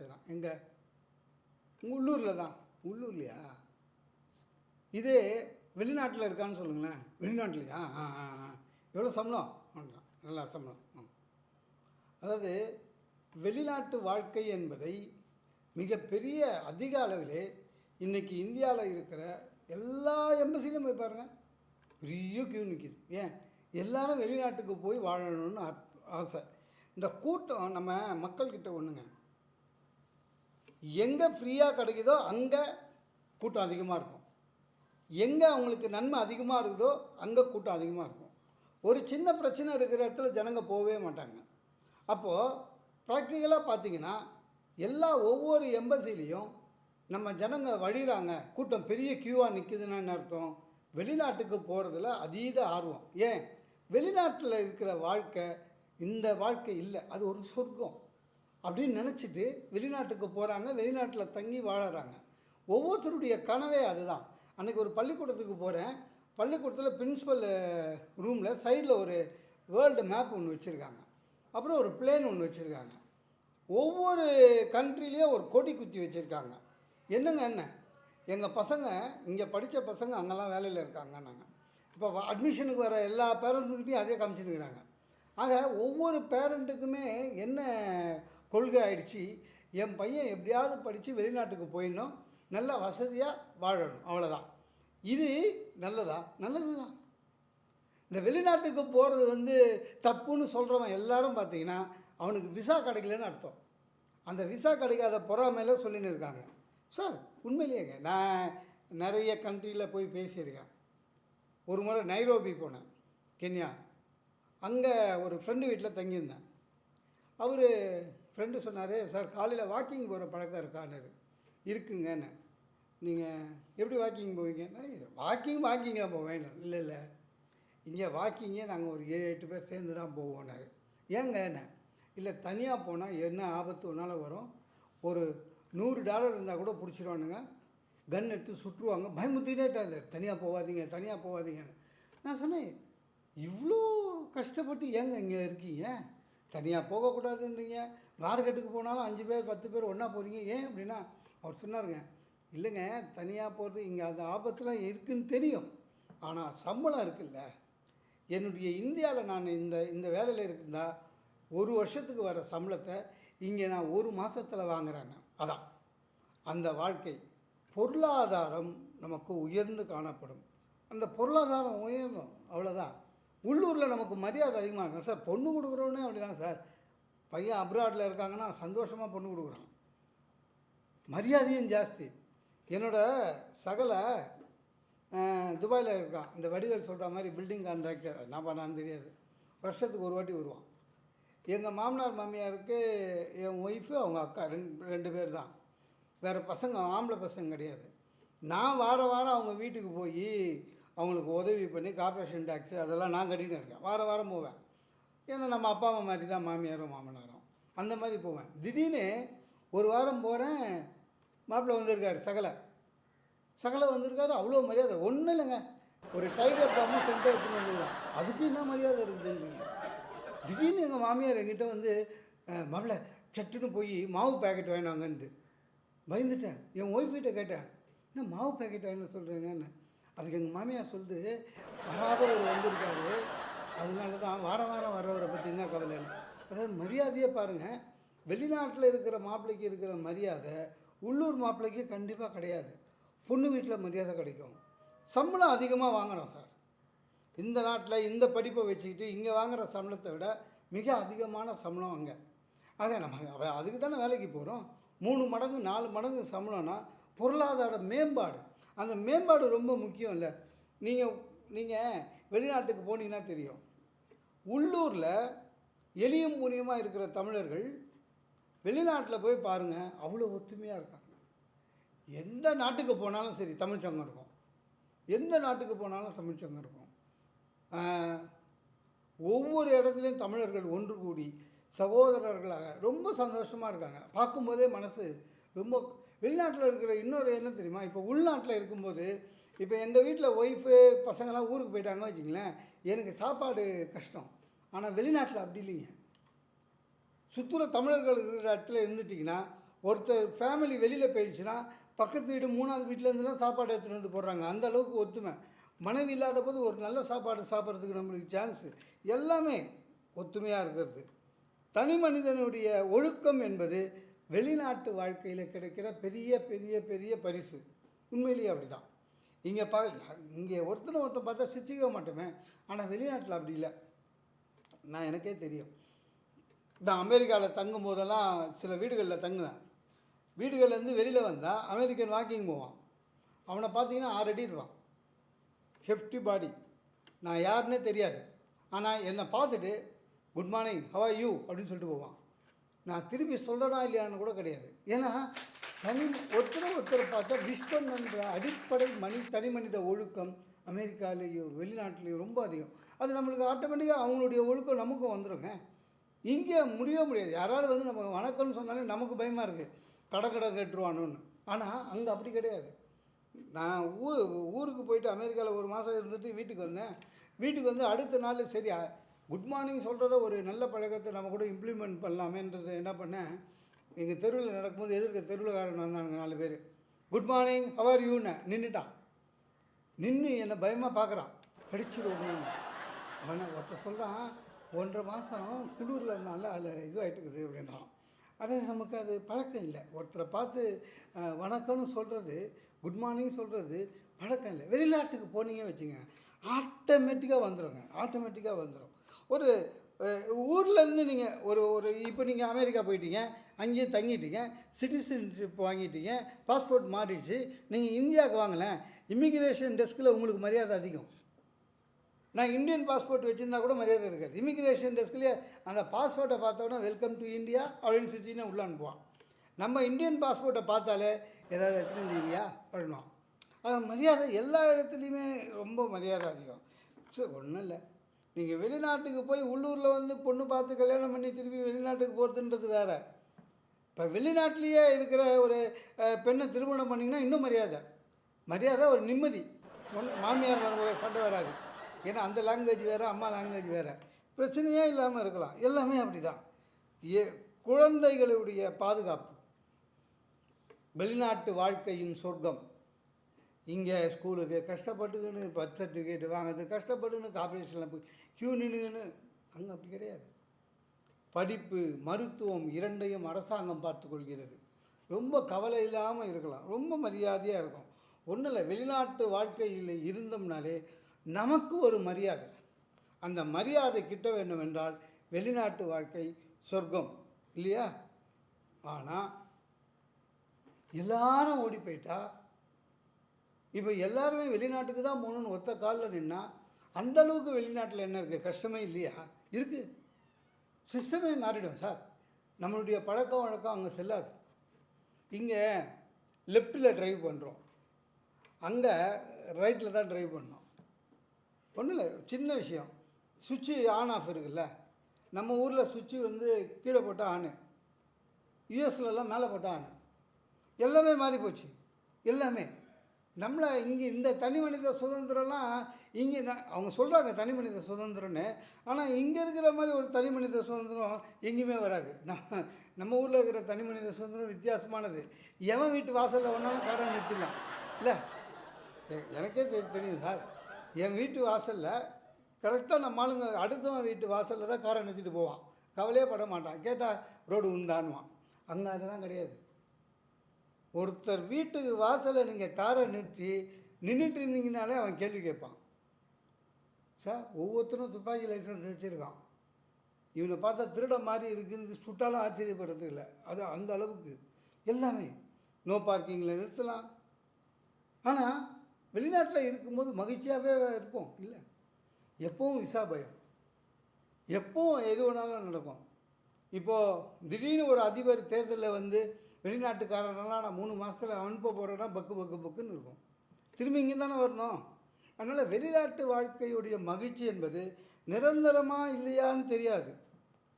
செய்கிறான் எங்கே? உங்கள் உள்ளூரில் தான். உள்ளூர்லையா? இதே வெளிநாட்டில் இருக்கான்னு சொல்லுங்களேன். வெளிநாட்டிலையா? ஆ ஆ ஆ. எவ்வளோ சம்பளம்? பண்ணுறான் நல்லா சம்பளம். அதாவது வெளிநாட்டு வாழ்க்கை என்பதை மிகப்பெரிய அதிக அளவிலே இன்றைக்கி இந்தியாவில் இருக்கிற எல்லா எம்பசிலையும் போய் பாருங்கள் பெரிய கியூ நிற்கிது ஏன்? எல்லாரும் வெளிநாட்டுக்கு போய் வாழணும்னு ஆசை. இந்த கூட்டம் நம்ம மக்கள்கிட்ட ஒன்றுங்க எங்கே ஃப்ரீயாக கிடைக்குதோ அங்கே கூட்டம் அதிகமாக இருக்கும். எங்கே அவங்களுக்கு நன்மை அதிகமாக இருக்குதோ அங்கே கூட்டம் அதிகமாக இருக்கும். ஒரு சின்ன பிரச்சனை இருக்கிற இடத்துல ஜனங்க போகவே மாட்டாங்க. அப்போது ப்ராக்டிக்கலாக பார்த்தீங்கன்னா எல்லா ஒவ்வொரு எம்பசிலையும் நம்ம ஜனங்க வழிகிறாங்க கூட்டம் பெரிய க்யூவாக நிற்குதுன்னா என்ன அர்த்தம்? வெளிநாட்டுக்கு போகிறதுல அதீத ஆர்வம். ஏன்? வெளிநாட்டில் இருக்கிற வாழ்க்கை இந்த வாழ்க்கை இல்லை. அது ஒரு சொர்க்கம். அப்படின்னு நினச்சிட்டு வெளிநாட்டுக்கு போகிறாங்க வெளிநாட்டில் தங்கி வாழறாங்க. ஒவ்வொருத்தருடைய கனவே அதுதான். அன்றைக்கி ஒரு பள்ளிக்கூடத்துக்கு போகிறேன் பள்ளிக்கூடத்தில் பிரின்ஸிபல் ரூமில் சைடில் ஒரு வேர்ல்டு மேப் ஒன்று வச்சுருக்காங்க. அப்புறம் ஒரு பிளேன் ஒன்று வச்சுருக்காங்க. ஒவ்வொரு கண்ட்ரிலேயும் ஒரு கொடி குத்தி வச்சுருக்காங்க. என்னங்க என்ன? எங்கள் பசங்க இங்கே படித்த பசங்க அங்கெல்லாம் வேலையில் இருக்காங்க நாங்கள் இப்போ அட்மிஷனுக்கு வர எல்லா பேரண்ட்ஸுக்கிட்டையும் அதே காமிச்சிருக்கிறாங்க ஆக ஒவ்வொரு பேரண்ட்டுக்குமே என்ன கொள்கை ஆயிடுச்சு என் பையன் எப்படியாவது படித்து வெளிநாட்டுக்கு போயிடணும். நல்ல வசதியாக வாழணும். அவ்வளோதான் இது நல்லதா? நல்லது தான். இந்த வெளிநாட்டுக்கு போகிறது வந்து தப்புன்னு சொல்கிறவன் எல்லாரும் பார்த்தீங்கன்னா அவனுக்கு விசா கிடைக்கலன்னு அர்த்தம். அந்த விசா கிடைக்காத பொறாமையில சொல்லின்னு இருக்காங்க. சார் உண்மையிலேயேங்க நான் நிறைய கண்ட்ரியில் போய் பேசியிருக்கேன். ஒரு முறை நைரோபி போனேன் கென்யா. அங்கே ஒரு ஃப்ரெண்டு வீட்டில் தங்கியிருந்தேன். அவர் ஃப்ரெண்டு சொன்னார் சார் காலையில் வாக்கிங் போகிற பழக்கம் இருக்கான்னு இருக்குங்கன்னு. நீங்கள் எப்படி வாக்கிங் போவீங்க? வாக்கிங் வாக்கிங்காக போவேன். இல்லை இல்லை. இங்கே வாக்கிங்கே நாங்கள் ஒரு ஏழு எட்டு பேர் சேர்ந்து தான் போவோம்னாரு ஏங்க என்ன? இல்லை தனியாக போனால் என்ன ஆபத்து ஒன்றால் வரும்? ஒரு நூறு டாலர் இருந்தால் கூட பிடிச்சிருவானுங்க. கன் எடுத்து சுற்றுவாங்க பயமுத்திட்டேட்டாது தனியாக போகாதீங்க தனியாக போகாதீங்கன்னு நான் சொன்னேன் இவ்வளோ கஷ்டப்பட்டு ஏங்க இங்கே இருக்கீங்க? தனியாக போகக்கூடாதுன்றீங்க. மார்க்கெட்டுக்கு போனாலும் அஞ்சு பேர் பத்து பேர் ஒன்றா போகிறீங்க ஏன் அப்படின்னா அவர் சொன்னாருங்க இல்லைங்க தனியாக போகிறது இங்கே அந்த ஆபத்துலாம் இருக்குன்னு தெரியும். ஆனால் சம்பளம் இருக்குல்ல. என்னுடைய இந்தியாவில் நான் இந்த இந்த வேலையில் இருந்தா ஒரு வருஷத்துக்கு வர சம்பளத்தை இங்கே நான் ஒரு மாதத்தில் வாங்குறேங்க அதான். அந்த வாழ்க்கை. பொருளாதாரம் நமக்கு உயர்ந்து காணப்படும். அந்த பொருளாதாரம் உயரணும் அவ்வளோதான் உள்ளூரில் நமக்கு மரியாதை அதிகமாக இருக்கும். சார் பொண்ணு கொடுக்குறோன்னே அப்படி தான் சார். பையன் அப்ராடில் இருக்காங்கன்னா சந்தோஷமாக பொண்ணு கொடுக்குறான். மரியாதையும் ஜாஸ்தி. என்னோட சகலை துபாயில் இருக்கான் இந்த வடிவேல் சொல்கிற மாதிரி பில்டிங் கான்ட்ராக்டர் என்ன பண்ணான்னு தெரியாது. வருஷத்துக்கு ஒரு வாட்டி வருவான். எங்கள் மாமனார் மாமியாருக்கு என் ஒய்ஃபு அவங்க அக்கா ரெண்டு ரெண்டு பேர் தான். வேறு பசங்க ஆம்பளை பசங்க கிடையாது. நான் வார வாரம் அவங்க வீட்டுக்கு போய் அவங்களுக்கு உதவி பண்ணி கார்ப்பரேஷன் டேக்ஸு அதெல்லாம் நான் கட்டின்னு இருக்கேன். வார வாரம் போவேன். ஏன்னா நம்ம அப்பா அம்மா மாதிரி தான் மாமியாரும் மாமனாரும். அந்த மாதிரி போவேன். திடீர்னு ஒரு வாரம் போகிறேன் மாப்பிள்ளை வந்திருக்காரு சகலை. சகலை வந்திருக்காரு அவ்வளோ மரியாதை. ஒன்றும் இல்லைங்க. ஒரு டைகர் பாம்பு சென்டர் எடுத்துன்னு வந்துருக்கான் அதுக்கு என்ன மரியாதை இருக்குதுன்னு திடீர்னு எங்கள் மாமியார் எங்கிட்ட வந்து அஹ், மாப்பிள்ளை சட்டுன்னு போய் மாவு பேக்கெட் வாங்கினாங்கன்ட்டு பயந்துட்டேன். என் ஒய்ஃப்கிட்ட கேட்டேன். என்ன மாவு பேக்கெட் வாங்கினு சொல்கிறேங்கன்னு அதுக்கு எங்கள் மாமியார் சொல்லுது வராதவர் வந்திருக்காரு. அதனால தான் வாரம் வாரம் வர்றவரை பற்றி என்ன கவலை? இல்லை அதாவது மரியாதையே பாருங்கள் வெளிநாட்டில் இருக்கிற மாப்பிள்ளைக்கு இருக்கிற மரியாதை உள்ளூர் மாப்பிள்ளைக்கு கண்டிப்பாக கிடையாது. பொண்ணு வீட்டில் மரியாதை கிடைக்கும். சம்பளம் அதிகமாக வாங்கணும் சார். இந்த நாட்டில் இந்த படிப்பை வச்சுக்கிட்டு இங்கே வாங்குகிற சம்பளத்தை விட மிக அதிகமான சம்பளம் அங்கே. ஆக நம்ம அதுக்கு தானே வேலைக்கு போகிறோம் மூணு மடங்கு நாலு மடங்கு சம்பளம்னா பொருளாதார மேம்பாடு. அந்த மேம்பாடு ரொம்ப முக்கியம் இல்லை. நீங்கள் நீங்கள் வெளிநாட்டுக்கு போனீங்கன்னா தெரியும். உள்ளூரில் எளியும் மூலியமாக இருக்கிற தமிழர்கள் வெளிநாட்டில் போய் பாருங்கள் அவ்வளோ ஒத்துமையாக இருக்காங்க. எந்த நாட்டுக்கு போனாலும் சரி தமிழ் சங்கம் இருக்கும். எந்த நாட்டுக்கு போனாலும் தமிழ் சங்கம் இருக்கும். ஒவ்வொரு இடத்துலையும் தமிழர்கள் ஒன்று கூடி சகோதரர்களாக ரொம்ப சந்தோஷமாக இருக்காங்க. பார்க்கும்போதே மனசு ரொம்ப வெளிநாட்டில் இருக்கிற இன்னொரு என்ன தெரியுமா? இப்போ உள்நாட்டில் இருக்கும்போது இப்போ எங்கள் வீட்டில் ஒய்ஃபு பசங்களாம் ஊருக்கு போயிட்டாங்கன்னு வச்சிங்களேன் எனக்கு சாப்பாடு கஷ்டம். ஆனால் வெளிநாட்டில் அப்படி இல்லைங்க. சுற்றுற தமிழர்கள் இருக்கிற இடத்துல இருந்துட்டிங்கன்னா ஒருத்தர் ஃபேமிலி வெளியில் போயிடுச்சுன்னா பக்கத்து வீடு மூணாவது வீட்டிலேருந்துலாம் சாப்பாடு எடுத்துகிட்டு வந்து போடுறாங்க. அந்த அளவுக்கு ஒத்துமை. மனைவி இல்லாத போது ஒரு நல்ல சாப்பாடு சாப்பிட்றதுக்கு நம்மளுக்கு சான்ஸு எல்லாமே ஒத்துமையாக இருக்கிறது. தனி மனிதனுடைய ஒழுக்கம் என்பது வெளிநாட்டு வாழ்க்கையில் கிடைக்கிற பெரிய பெரிய பெரிய பரிசு. உண்மையிலேயே அப்படி தான் இங்கே பா இங்கே ஒருத்தனை ஒருத்தன் பார்த்தா சிரிச்சிக்க மாட்டோமே. ஆனால் வெளிநாட்டில் அப்படி இல்லை. நான் எனக்கே தெரியும். நான் அமெரிக்காவில் தங்கும் போதெல்லாம் சில வீடுகளில் தங்குவேன். வீடுகள்லேருந்து வெளியில் வந்தால் அமெரிக்கன் வாக்கிங் போவான். அவனை பார்த்தீங்கன்னா ஆறு அடி இருப்பான் ஹெஃப்டி பாடி நான் யாருன்னே தெரியாது. ஆனால் என்னை பார்த்துட்டு குட் மார்னிங் ஹவ் யூ அப்படின்னு சொல்லிட்டு போவான். நான் திருப்பி சொல்லடா இல்லையான்னு கூட கிடையாது. ஏன்னா தனி ஒருத்தரை ஒருத்தர் பார்த்தா விஷ் பண்ணுன்ற அடிப்படை மனி தனி மனித ஒழுக்கம் அமெரிக்காலேயும் வெளிநாட்டிலையும் ரொம்ப அதிகம். அது நம்மளுக்கு ஆட்டோமேட்டிக்காக அவங்களுடைய ஒழுக்கம் நமக்கும் வந்துடுங்க இங்கே முடியவே முடியாது. யாராவது வந்து நம்ம வணக்கம்னு சொன்னாலே நமக்கு பயமாக இருக்குது கடை கடை கேட்டுருவானோன்னு. ஆனால் அங்கே அப்படி கிடையாது. நான் ஊ ஊருக்கு போயிட்டு அமெரிக்காவில் ஒரு மாதம் இருந்துட்டு வீட்டுக்கு வந்தேன். வீட்டுக்கு வந்து அடுத்த நாள் சரி குட் மார்னிங் சொல்கிறத ஒரு நல்ல பழக்கத்தை நம்ம கூட இம்ப்ளிமெண்ட் பண்ணலாமேன்றது என்ன பண்ணேன். எங்கள் தெருவில் நடக்கும்போது எதிர்க்க தெருவில்காரன் வந்தானுங்க நாலு பேர். குட் மார்னிங் ஹவர் யூன்னு நின்றுட்டான் நின்று என்னை பயமாக பார்க்குறான் கடிச்சிருவோம் அவனை ஒருத்தர் சொல்கிறான் ஒன்றரை மாதம் குடூரில் இருந்தால அதில் இதுவாகிட்டுருக்குது அப்படின்றான். அது நமக்கு அது பழக்கம் இல்லை. ஒருத்தரை பார்த்து வணக்கம்னு சொல்கிறது குட் மார்னிங் சொல்கிறது பழக்கம் இல்லை. வெளிநாட்டுக்கு போனீங்க வச்சுங்க ஆட்டோமேட்டிக்காக வந்துடுங்க ஆட்டோமேட்டிக்காக வந்துடும் ஒரு ஊர்லேருந்து நீங்கள் ஒரு ஒரு இப்போ நீங்கள் அமெரிக்கா போயிட்டீங்க அங்கேயே தங்கிட்டீங்க சிட்டிசன்ஷிப் வாங்கிட்டீங்க பாஸ்போர்ட் மாறிடுச்சு நீங்கள் இந்தியாவுக்கு வாங்கலை இமிக்ரேஷன் டெஸ்கில் உங்களுக்கு மரியாதை அதிகம். நான் இந்தியன் பாஸ்போர்ட் வச்சுருந்தா கூட மரியாதை இருக்காது. இமிக்ரேஷன் டெஸ்க்லேயே அந்த பாஸ்போர்ட்டை பார்த்தோன்னா வெல்கம் டு இந்தியா அப்படின்னு சிட்டின்னு உள்ளே அனுப்புவான். நம்ம இந்தியன் பாஸ்போர்ட்டை பார்த்தாலே ஏதாவது எடுத்துட்டு இந்தியா பண்ணணும் அது மரியாதை எல்லா இடத்துலையுமே ரொம்ப மரியாதை அதிகம். சரி ஒன்றும் இல்லை. நீங்கள் வெளிநாட்டுக்கு போய் உள்ளூரில் வந்து பொண்ணு பார்த்து கல்யாணம் பண்ணி திருப்பி வெளிநாட்டுக்கு போகிறதுன்றது வேறு. இப்போ வெளிநாட்டிலேயே இருக்கிற ஒரு பெண்ணை திருமணம் பண்ணிங்கன்னா இன்னும் மரியாதை. மரியாதை ஒரு நிம்மதி. ஒன்று மாமியார் மருமக சண்டை வராது. ஏன்னா அந்த லாங்குவேஜ் வேறு அம்மா லாங்குவேஜ் வேறு. பிரச்சனையே இல்லாமல் இருக்கலாம். எல்லாமே அப்படி தான் ஏ குழந்தைகளுடைய பாதுகாப்பு. வெளிநாட்டு வாழ்க்கையின் சொர்க்கம். இங்கே ஸ்கூலுக்கு கஷ்டப்பட்டுக்குன்னு பர்த் சர்டிஃபிகேட் வாங்குறது கஷ்டப்பட்டுன்னு காம்படிஷனில் போய் க்யூ நின்றுன்னு அங்கே அப்படி கிடையாது. படிப்பு மருத்துவம் இரண்டையும் அரசாங்கம் பார்த்துக்கொள்கிறது. ரொம்ப கவலை இல்லாமல் இருக்கலாம். ரொம்ப மரியாதையாக இருக்கும். ஒன்றும் இல்லை வெளிநாட்டு வாழ்க்கையில் இருந்தோம்னாலே நமக்கு ஒரு மரியாதை. அந்த மரியாதை கிட்ட வேண்டும் என்றால் வெளிநாட்டு வாழ்க்கை சொர்க்கம் இல்லையா? ஆனால் எல்லாரும் ஓடி போயிட்டா இப்போ எல்லாருமே வெளிநாட்டுக்கு தான் போகணுன்னு ஒத்த காலில் நின்னா அந்த அளவுக்கு வெளிநாட்டில் என்ன இருக்குது கஷ்டமே இல்லையா? இருக்குது சிஸ்டமே மாறிடும் சார் நம்மளுடைய பழக்க வழக்கம் அங்கே செல்லாது. இங்கே லெஃப்ட்டில் ட்ரைவ் பண்ணுறோம் அங்கே ரைட்டில் தான் ட்ரைவ் பண்ணோம். ஒன்றும் இல்லை சின்ன விஷயம். சுவிட்சு ஆன் ஆஃப் இருக்குல்ல. நம்ம ஊரில் சுவிட்சு வந்து கீழே போட்டால் ஆனு யூஎஸ்லலாம் மேலே போட்டால் ஆனு எல்லாமே மாறி போச்சு. எல்லாமே. நம்மளை இங்கே இந்த தனி மனித சுதந்திரம்லாம் இங்கே நான் அவங்க சொல்கிறாங்க தனி மனித சுதந்திரம்னு. ஆனால் இங்கே இருக்கிற மாதிரி ஒரு தனி மனித சுதந்திரம் எங்கேயுமே வராது. நம்ம நம்ம ஊரில் இருக்கிற தனி மனித சுதந்திரம் வித்தியாசமானது. எவன் வீட்டு வாசலில் வேணாலும் காரை நிறுத்திடலாம். இல்லை? எனக்கே தெரியும் சார். என் வீட்டு வாசலில் கரெக்டாக நம்ம ஆளுங்க அடுத்தவன் வீட்டு வாசலில் தான் காரை நிறுத்திட்டு போவான். கவலையே பட மாட்டான். கேட்டால் ரோடு உண்டான்வான். அங்கே அதெல்லாம் கிடையாது. ஒருத்தர் வீட்டுக்கு வாசலில் நீங்கள் காரை நிறுத்தி நின்றுட்டு இருந்தீங்கனாலே அவன் கேள்வி கேட்பான். சார் ஒவ்வொருத்தரும் துப்பாக்கி லைசன்ஸ் வச்சுருக்கான். இவனை பார்த்தா திருட மாதிரி இருக்குன்னு சுட்டாலும் ஆச்சரியப்படுறது இல்லை. அது அந்த அளவுக்கு. எல்லாமே. நோ பார்க்கிங்கில் நிறுத்தலாம். ஆனால் வெளிநாட்டில் இருக்கும்போது மகிழ்ச்சியாகவே இருப்போம். இல்லை. எப்பவும் விசா பயம். எப்பவும் எது வேணாலும் நடக்கும். இப்போது திடீர்னு ஒரு அதிபர் தேர்தலில் வந்து வெளிநாட்டுக்காரனெல்லாம் நான் மூணு மாதத்தில் அனுப்ப போகிறேன்னா பக்கு பக்கு பக்குன்னு இருக்கும். திரும்பி இங்கே தானே வரணும்? அதனால் வெளிநாட்டு வாழ்க்கையுடைய மகிழ்ச்சி என்பது நிரந்தரமாக இல்லையான்னு தெரியாது.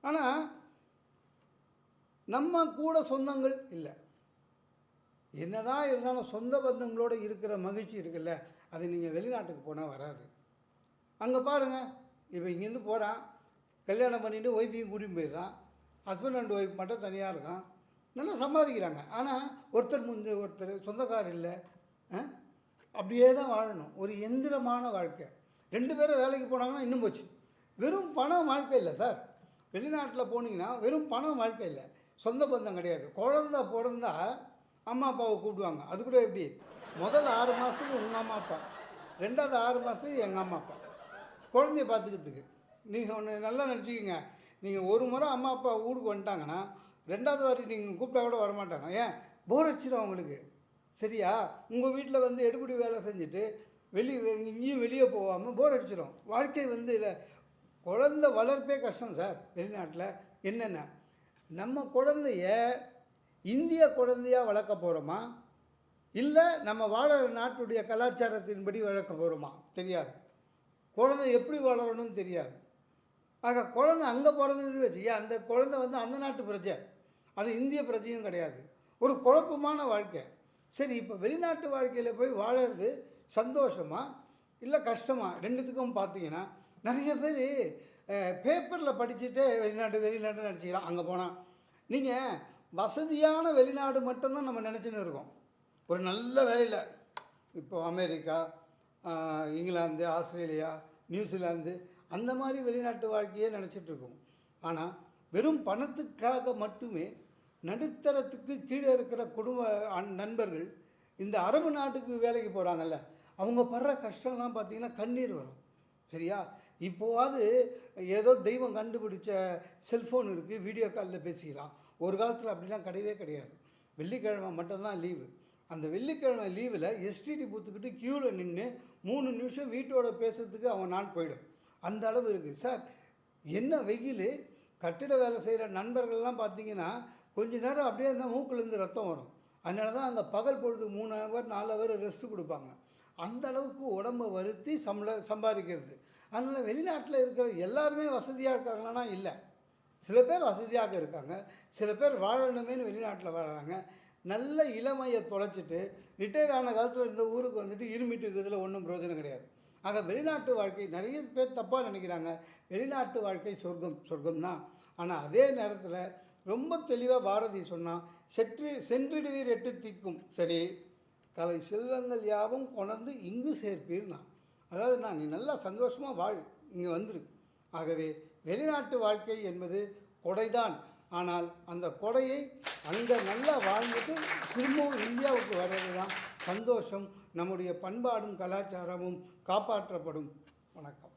ஆனால் நம்ம கூட சொந்தங்கள் இல்லை. என்னதான் இருந்தாலும் சொந்த பந்தங்களோட இருக்கிற மகிழ்ச்சி இருக்குல்ல அது நீங்கள் வெளிநாட்டுக்கு போனால் வராது. அங்கே பாருங்கள் இப்போ இங்கேருந்து போகிறான் கல்யாணம் பண்ணிட்டு ஒய்ஃபையும் கூட்டிகிட்டு போயிடுறான் ஹஸ்பண்ட் அண்ட் ஒய்ஃப் மட்டும் தனியாக இருக்கான் நல்லா சம்பாதிக்கிறாங்க. ஆனால் ஒருத்தர் முந்தைய ஒருத்தர் சொந்தக்கார் இல்லை ஆ? அப்படியே தான் வாழணும். ஒரு எந்திரமான வாழ்க்கை. ரெண்டு பேரும் வேலைக்கு போனாங்கன்னா இன்னும் போச்சு. வெறும் பணம் வாழ்க்கை இல்லை சார். வெளிநாட்டில் போனீங்கன்னா வெறும் பணம் வாழ்க்கை இல்லை. சொந்த பந்தம் கிடையாது. குழந்த பிறந்தா அம்மா அப்பாவை கூப்பிடுவாங்க. அது கூட எப்படி? முதல் ஆறு மாதத்துக்கு உங்கள் அம்மா அப்பா. ரெண்டாவது ஆறு மாதத்துக்கு எங்கள் அம்மா அப்பா. குழந்தைய பார்த்துக்கிறதுக்கு. நீங்கள் ஒன்று நல்லா நினச்சிக்கிங்க. நீங்கள் ஒரு முறை அம்மா அப்பா ஊருக்கு வந்துட்டாங்கன்னா ரெண்டாவது வாரி நீங்கள் கூப்பிட்டா கூட வரமாட்டாங்க. ஏன்? போர் அடிச்சிடும் அவங்களுக்கு. சரியா? உங்கள் வீட்டில் வந்து எடுபடி வேலை செஞ்சுட்டு வெளியே இங்கேயும் வெளியே போகாமல் போர் அடிச்சிடும். வாழ்க்கை வந்து இல்லை. குழந்த வளர்ப்பே கஷ்டம் சார் வெளிநாட்டில். என்னென்ன? நம்ம குழந்தைய இந்திய குழந்தையாக வளர்க்க போகிறோமா இல்லை நம்ம வாழற நாட்டுடைய கலாச்சாரத்தின்படி வளர்க்க போகிறோமா தெரியாது. குழந்தை எப்படி வளரணும்னு தெரியாது. ஆக குழந்தை அங்கே பிறந்தது வச்சு? ஏன் அந்த குழந்தை வந்து அந்த நாட்டு பிரஜை. அது இந்திய பிரஜையும் கிடையாது. ஒரு குழப்பமான வாழ்க்கை. சரி இப்போ வெளிநாட்டு வாழ்க்கையில் போய் வாழறது சந்தோஷமா? இல்லை கஷ்டமா? ரெண்டுத்துக்கும் பார்த்தீங்கன்னா நிறைய பேர் பேப்பரில் படிச்சுட்டே வெளிநாட்டு வெளிநாட்டு நினச்சிக்கலாம் அங்கே போனால் நீங்கள் வசதியான வெளிநாடு மட்டும்தான் நம்ம நினச்சின்னு இருக்கோம். ஒரு நல்ல வேலையில் இப்போ அமெரிக்கா இங்கிலாந்து ஆஸ்திரேலியா நியூசிலாந்து அந்த மாதிரி வெளிநாட்டு வாழ்க்கையே நினச்சிட்ருக்கோம் ஆனால் வெறும் பணத்துக்காக மட்டுமே நடுத்தரத்துக்கு கீழே இருக்கிற குடும்ப நண்பர்கள் இந்த அரபு நாட்டுக்கு வேலைக்கு போகிறாங்கல்ல அவங்க படுற கஷ்டம்லாம் பார்த்திங்கன்னா கண்ணீர் வரும். சரியா? இப்போவாது ஏதோ தெய்வம் கண்டுபிடிச்ச செல்ஃபோன் இருக்குது வீடியோ காலில் பேசிக்கலாம். ஒரு காலத்தில் அப்படிலாம் கிடையவே கிடையாது. வெள்ளிக்கிழமை மட்டும்தான் லீவு. அந்த வெள்ளிக்கிழமை லீவில் எஸ்டிடி பூத்துக்கிட்டு க்யூவில் நின்று மூணு நிமிஷம் வீட்டோட பேசுறதுக்கு அவன் நாள் போயிடும். அந்த அளவு இருக்குது சார் என்ன வெயில்? கட்டிட வேலை செய்கிற நண்பர்கள்லாம் பார்த்தீங்கன்னா கொஞ்ச நேரம் அப்படியே இருந்தால் மூக்கிலேருந்து ரத்தம் வரும். அதனால தான் அங்கே பகல் பொழுது மூணு ஹவர் நாலு ஹவர் ரெஸ்ட் கொடுப்பாங்க. அந்த அளவுக்கு உடம்பை வருத்தி சம்பள சம்பாதிக்கிறது. அதனால் வெளிநாட்டில் இருக்கிற எல்லாருமே வசதியாக இருக்காங்களான்னா இல்லை. சில பேர் வசதியாக இருக்காங்க. சில பேர் வாழணுமேனு வெளிநாட்டில் வாழறாங்க. நல்ல இளமையை தொலைச்சிட்டு ரிட்டையர் ஆன காலத்தில் இந்த ஊருக்கு வந்துட்டு இருமிட்டு இருக்கிறதுல ஒன்றும் பிரயோஜனம் கிடையாது. ஆக வெளிநாட்டு வாழ்க்கை நிறைய பேர் தப்பாக நினைக்கிறாங்க. வெளிநாட்டு வாழ்க்கை சொர்க்கம் சொர்க்கம் தான் ஆனால் அதே நேரத்தில் ரொம்ப தெளிவாக பாரதி சொன்னால் செற்றி சென்றிடுவீர் எட்டு திக்கும். சரி கலை செல்வங்கள் யாவும் கொணர்ந்து இங்கு சேர்ப்பீர்னா அதாவது நான் நீ நல்லா சந்தோஷமாக வாழ் இங்கே வந்துரு. ஆகவே வெளிநாட்டு வாழ்க்கை என்பது கொடைதான். ஆனால் அந்த கொடையை அங்கே நல்லா வாழ்ந்துட்டு திரும்பவும் இந்தியாவுக்கு வர்றது தான் சந்தோஷம். நம்முடைய பண்பாடும் கலாச்சாரமும் காப்பாற்றப்படும். வணக்கம்.